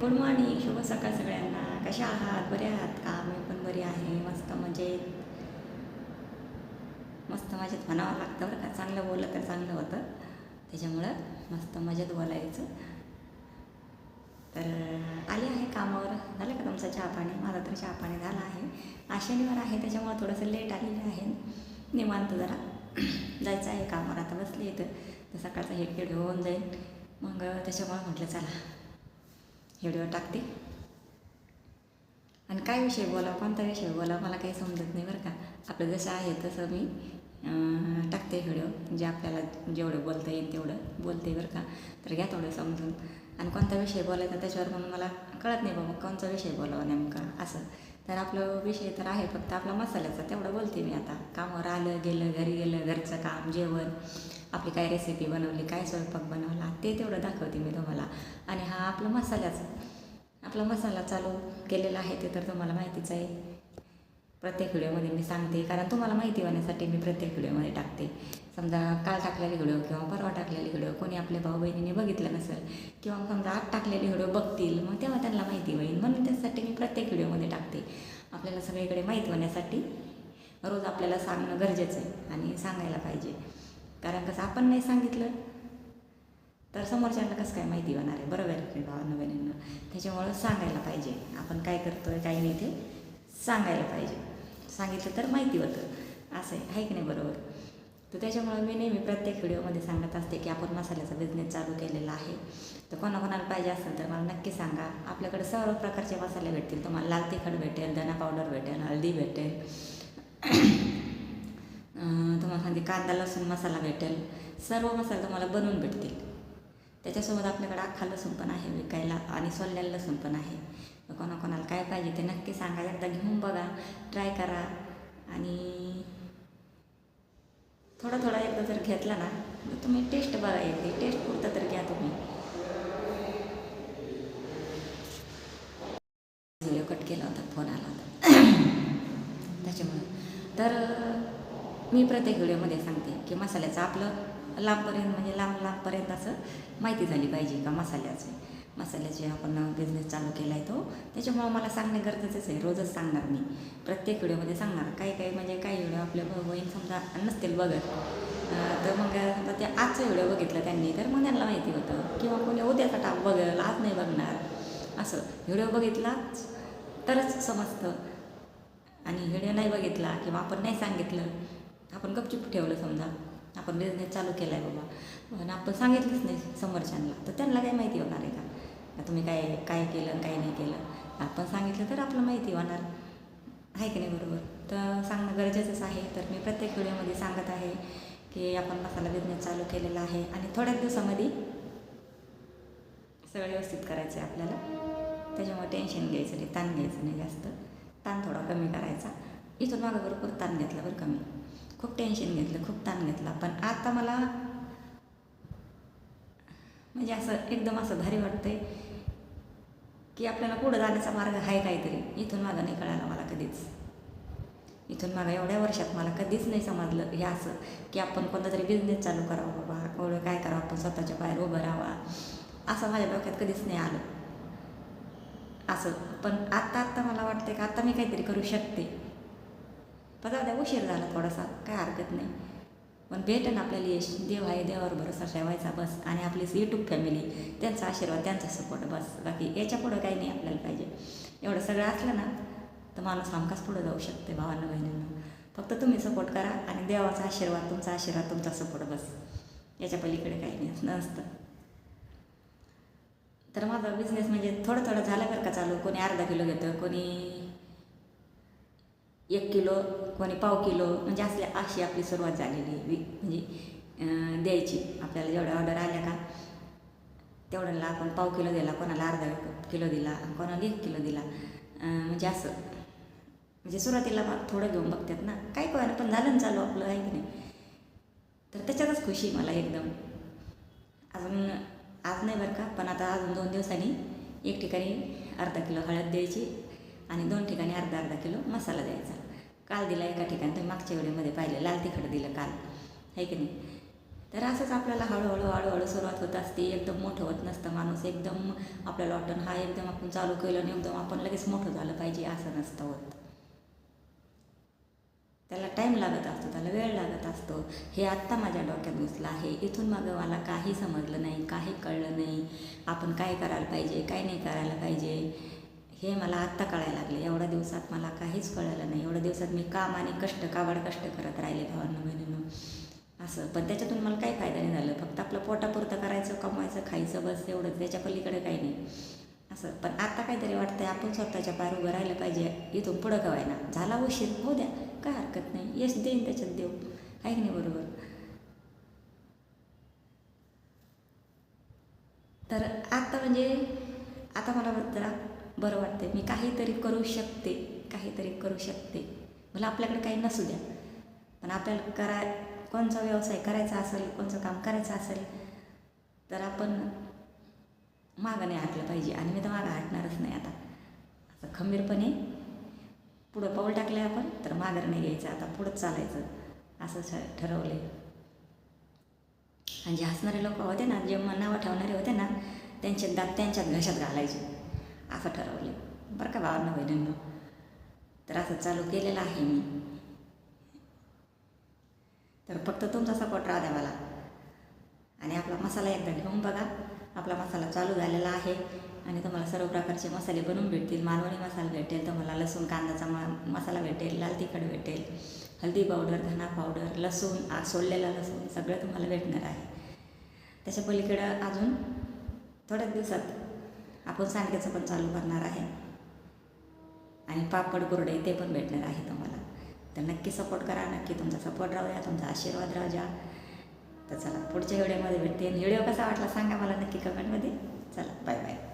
Good morning शुभ सकाळ सगळ्यांना. कशा आहात? बरे आहात का? मी पण बरी आहे. मस्त मजेत. मस्त मजेत म्हणावं लागतं बरं का. चांगलं बोललं तर चांगलं होतं. त्याच्यामुळं मस्त मजेत बोलायचं. तर आली आहे कामावर. झालं का तुमचं चहा पाणी? माझा तर चहा पाणी झाला आहे. आज शनिवार आहे त्याच्यामुळं थोडंसं लेट आलेलं आहे. निवांत जरा. जायचं आहे कामावर. आता बसली इथं तर सकाळचा हे खेळ होऊन जाईल मग त्याच्यामुळं म्हटलं चला. व्हिडिओ टाकते. आणि काय विषय बोला कोणता विषय बोला मला काही समजत नाही बरं का. आपलं जसं आहे तसं मी टाकते व्हिडिओ जे आपल्याला जेवढं बोलता येईल तेवढं बोलते बरं का. तर घ्या थोडं समजून. आणि कोणता विषय बोलायचा त्याच्यावर म्हणून मला कळत नाही बाबा कोणता विषय बोलावा नेमका असं. तर आपलं विषय तर आहे फक्त आपला मसाल्याचा. तेवढं बोलते मी आता. कामावर आलं गेलं घरी गेलं घरचं काम जेवण. आपली काय रेसिपी बनवली काय स्वयंपाक बनवला ते तेवढं दाखवते मी तुम्हाला. आणि हा आपला मसाल्याचा आपला मसाला चालू केलेला आहे ते तर तुम्हाला माहितीच आहे. प्रत्येक व्हिडिओमध्ये मी सांगते कारण तुम्हाला माहिती होण्यासाठी मी प्रत्येक व्हिडिओमध्ये टाकते. समजा काल टाकलेली व्हिडिओ किंवा परवा टाकलेली व्हिडिओ कोणी आपल्या भाऊ बहिणीने बघितलं नसेल किंवा समजा आज टाकलेली व्हिडिओ बघतील मग तेव्हा त्यांना माहिती होईल. म्हणून त्यासाठी मी प्रत्येक व्हिडिओमध्ये टाकते. आपल्याला सगळीकडे माहीत होण्यासाठी रोज आपल्याला सांगणं गरजेचं आहे आणि सांगायला पाहिजे. कारण कसं आपण नाही सांगितलं. तर समोरच्यांना कसं काय माहिती होणार आहे? बरोबर आहे की भावांना त्याच्यामुळं सांगायला पाहिजे. आपण काय करतो आहे काय नाही ते सांगायला पाहिजे. सांगितलं तर माहिती होतं. असं आहे. आहे की नाही बरोबर? तर त्याच्यामुळं मी नेहमी प्रत्येक व्हिडिओमध्ये सांगत असते की आपण मसाल्याचा बिझनेस चालू केलेला आहे. तर कोणाकोणाला पाहिजे असेल तर मला नक्की सांगा. आपल्याकडे सर्व प्रकारचे मसाले भेटतील. तुम्हाला लाल तिखट भेटेल धना पावडर भेटेल हळदी भेटेल. म्हणजे कांदा लसूण मसाला भेटेल. सर्व मसाले तुम्हाला बनवून भेटतील. त्याच्यासोबत आपल्याकडे अख्खा लसूण पण आहे विकायला आणि सोललेलं लसूण पण आहे. कोणाकोणाला काय पाहिजे ते नक्की सांगा. एकदा घेऊन बघा. ट्राय करा. आणि थोडा थोडा एकदा जर घेतला ना तर तुम्ही टेस्ट बघा येते टेस्ट पुरतं तर घ्या तुम्ही व्हिडिओ कट केला होता फोन आला होता त्याच्यामुळं तर अं, मी प्रत्येक व्हिडिओमध्ये सांगते की मसाल्याचं आपलं लांबपर्यंत म्हणजे लांब लांबपर्यंत असं माहिती झाली पाहिजे का मसाल्याचं. मसाल्याचे आपण बिझनेस चालू केला आहे तो. त्याच्यामुळं मला सांगणे गरजेचंच आहे रोजच सांगणार मी. प्रत्येक व्हिडिओमध्ये सांगणार. काही काही म्हणजे काही व्हिडिओ आपल्या बहीण समजा नसतील बघत तर मग समजा ते आजचा व्हिडिओ बघितला त्यांनी तर मग त्यांना माहिती होतं. किंवा कोणी उद्याचा टाप बघेल आज नाही बघणार. असं. व्हिडिओ बघितला तरच समजतं. आणि व्हिडिओ नाही बघितला किंवा आपण नाही सांगितलं आपण गपचूप ठेवलं समजा. आपण बिझनेस चालू केला आहे बाबा. पण आपण सांगितलंच नाही समोरच्यांना. तर त्यांना काय माहिती होणार आहे का? तुम्ही काय काय केलं काय नाही केलं? आपण सांगितलं तर आपलं माहिती होणार. आहे की नाही बरोबर? तर सांगणं गरजेचंच आहे. तर मी प्रत्येक व्हिडिओमध्ये सांगत आहे की आपण मसाला बिझनेस चालू केलेला आहे आणि थोड्याच दिवसामध्ये सगळं व्यवस्थित करायचं आहे आपल्याला. त्याच्यामुळे टेन्शन घ्यायचं नाही ताण घ्यायचं नाही जास्त. ताण थोडा कमी करायचा. इथून मागं बरोबर ताण घेतला बरं कमी. खूप टेन्शन घेतलं खूप ताण घेतला. पण आता मला म्हणजे असं एकदम असं भारी वाटतंय की आपल्याला पुढं जाण्याचा मार्ग आहे काहीतरी. इथून मागं नाही कळालं मला कधीच. इथून मागं एवढ्या वर्षात मला कधीच नाही समजलं हे असं की आपण कोणता तरी बिझनेस चालू करावा बाबा कोण काय करावं आपण स्वतःच्या बाहेर उभं राहावा. असं माझ्या डोक्यात कधीच नाही आलं. असं. पण आत्ता आत्ता मला वाटतं की आत्ता मी काहीतरी करू शकते. पण जाऊ द्या उशीर झाला थोडासा काय हरकत नाही. पण भेटन आपल्याला यश. देव आहे देवावर भरोसा ठेवायचा बस. आणि आपलीच यूट्यूब फॅमिली त्यांचा आशीर्वाद त्यांचा सपोर्ट बस. बाकी याच्या पुढं काही नाही आपल्याला पाहिजे. एवढं सगळं असलं ना तर माणूस हमखास पुढं जाऊ शकते भावांना बहिणींना. फक्त तुम्ही सपोर्ट करा आणि देवाचा आशीर्वाद तुमचा आशीर्वाद तुमचा सपोर्ट बस. याच्या पलीकडे काही नाही नसतं. तर माझा बिझनेस म्हणजे थोडं थोडं झालं बरं का चालू. कोणी अर्धा किलो घेतं कोणी एक किलो कोणी पाव किलो म्हणजे असल्या अशी आपली सुरुवात झालेली वि म्हणजे द्यायची. आपल्याला जेवढ्या ऑर्डर आल्या का तेवढ्याला आपण पाव किलो दिला कोणाला अर्धा किलो दिला आणि कोणाला एक किलो दिला. म्हणजे असं. म्हणजे सुरुवातीला थोडं घेऊन बघतात ना काय कळलं पण झालं ना चालू आपलं आहे की नाही? तर त्याच्यातच खुशी मला एकदम. अजून आज नाही बरं का पण आता अजून दोन दिवसांनी एक ठिकाणी अर्धा किलो हळद द्यायची आणि दोन ठिकाणी अर्धा अर्धा किलो मसाला द्यायचा. काल दिला एका ठिकाणी तुम्ही मागच्या वेळेमध्ये पाहिलं लाल तिखट दिलं काल. आहे की नाही? तर असंच आपल्याला हळूहळू हळूहळू सुरुवात होत असते. एकदम मोठं होत नसतं माणूस. एकदम आपल्याला वाटतं हा एकदम आपण चालू केलं आणि एकदम आपण लगेच मोठं झालं पाहिजे असं नसतं होत. त्याला टाईम लागत असतो त्याला वेळ लागत असतो. हे आत्ता माझ्या डोक्यात घुसलं आहे. इथून मग मला काही समजलं नाही काही कळलं नाही. आपण काय करायला पाहिजे काय नाही करायला पाहिजे? हे मला आत्ता कळायला लागले. एवढ्या दिवसात मला काहीच कळलं नाही. एवढ्या दिवसात मी काम आणि कष्ट काबाड कष्ट करत राहिले भावांना बहिणीनं. असं. पण त्याच्यातून मला काही फायदा नाही झालं. फक्त आपलं पोटापुरतं करायचं कमवायचं खायचं बस एवढं त्याच्या पलीकडे काही नाही. असं. पण आता काहीतरी वाटतंय आपण स्वतःच्या पार उभं राहिलं पाहिजे. इथून पुढं गवायना झाला उशीर. हो द्या. काय हरकत नाही. यश देईन त्याच्यात देऊ आहे की नाही बरोबर? तर आता म्हणजे आता मला जरा बरं वाटतं मी काहीतरी करू शकते काहीतरी करू शकते. मला आपल्याकडे काही नसू द्या. पण आपल्याला करा कोणचा व्यवसाय करायचा असेल कोणचं काम करायचं असेल तर आपण मागं नाही हटलं पाहिजे. आणि मी तर मागं हटणारच नाही आता. असं खंबीरपणे पुढं पाऊल टाकलं आपण तर माघार नाही घ्यायचं. आता पुढंच चालायचं. असं ठ- ठरवलं आणि जे हसणारे लोक होते ना जे नावं ठेवणारे होते ना त्यांचे दात त्यांच्यात घशात घालायचे. असं ठरवले. बरं का भावांना बहिणींनो तर असं चालू केलेलं आहे मी. तर फक्त तुमचा सपोर्ट राहा द्या मला. आणि आपला मसाला एकदा घेऊन बघा. आपला मसाला चालू झालेला आहे. आणि तुम्हाला सर्व प्रकारचे मसाले बनवून भेटतील. मालवणी मसाला भेटेल तुम्हाला लसूण कांद्याचा म मसाला भेटेल लाल तिखट भेटेल हळदी पावडर धना पावडर लसूण आ सोललेला लसूण सगळं तुम्हाला भेटणार आहे. त्याच्या पलीकडं अजून थोड्याच दिवसात आपण सांडग्याचं पण चालू करणार आहे. आणि पापड कुरडे ते पण भेटणार आहे तुम्हाला. तर नक्की सपोर्ट करा नक्की तुमचा सपोर्ट राहू द्या तुमचा आशीर्वाद राहू द्या. तर चला पुढच्या व्हिडिओमध्ये भेटते. व्हिडिओ कसा वाटला सांगा मला नक्की कमेंटमध्ये चला बाय बाय